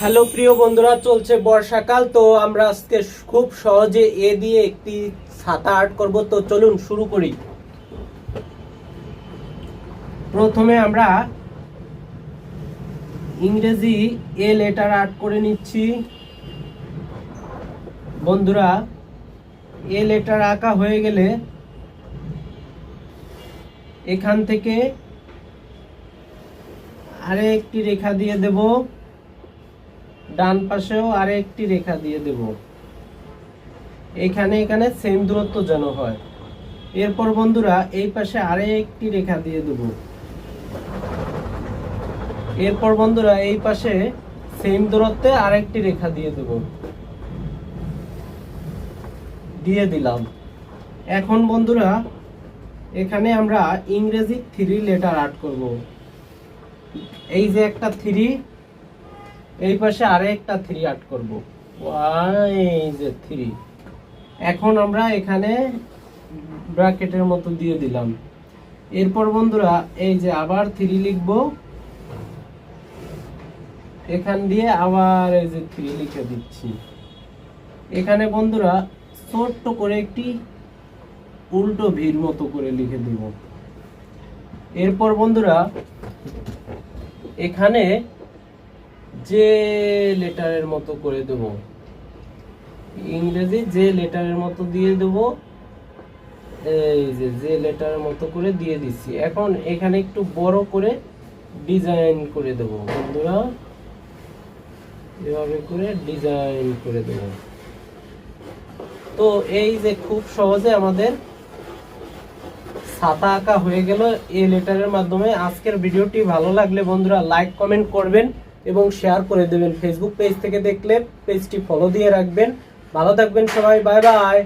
Hello, প্রিয় বন্ধুরা, চলছে বর্ষাকাল, তো আমরা আজকে খুব সহজে এ দিয়ে একটি ছাতা আর্ট করব। তো চলুন শুরু করি। প্রথমে আমরা ইংরেজি এ লেটার আর্ট করে নিচ্ছি। বন্ধুরা, এ লেটার আঁকা হয়ে গেলে এখান থেকে আরে একটি রেখা দিয়ে দেব। ডান পাশেও আরে একটি রেখা দিয়ে দেব। এখানে এখানে সেম দূরত্ব যেন হয়। এরপর বন্ধুরা, এই পাশে আরে একটি রেখা দিয়ে দেব। এরপর বন্ধুরা, এই পাশে সেম দূরত্বে আরেকটি রেখা দিয়ে দেব। দিয়ে দিলাম। এখন বন্ধুরা, এখানে আমরা ইংরেজি থ্রি লেটার আর্ট করব। এই যে একটা থ্রি এই পাশে আরেকটা থ্রি আর্ট করব। যে থ্রি এখন আমরা এখানে ব্র্যাকেটের মতো দিয়ে দিলাম। এরপর বন্ধুরা, এই যে আবার থ্রি লিখব। এখান দিয়ে আবার এই যে থ্রি লিখে দিচ্ছি। এখানে বন্ধুরা, ছোট্ট করে একটি উল্টো ভির মতো করে লিখে দিব। এরপর বন্ধুরা, এখানে যে লেটারের মতো করে দেব। ইংরেজি যে লেটারের মতো দিয়ে দেব। এই যে যে লেটারের মতো করে দিয়ে দিচ্ছি। এখন এখানে একটু বড় করে ডিজাইন করে দেব, বন্ধুরা। এভাবে করে ডিজাইন করে দেব। তো এই যে খুব সহজে আমাদের ছাতা আঁকা হয়ে গেল এই লেটারের মাধ্যমে। আজকের ভিডিওটি ভালো লাগলে বন্ধুরা লাইক কমেন্ট করবেন। এবং শেয়ার করে দেবেন ফেসবুক পেজ থেকে দেখলে পেজটি ফলো দিয়ে রাখবেন। ভালো থাকবেন সবাই বাই বাই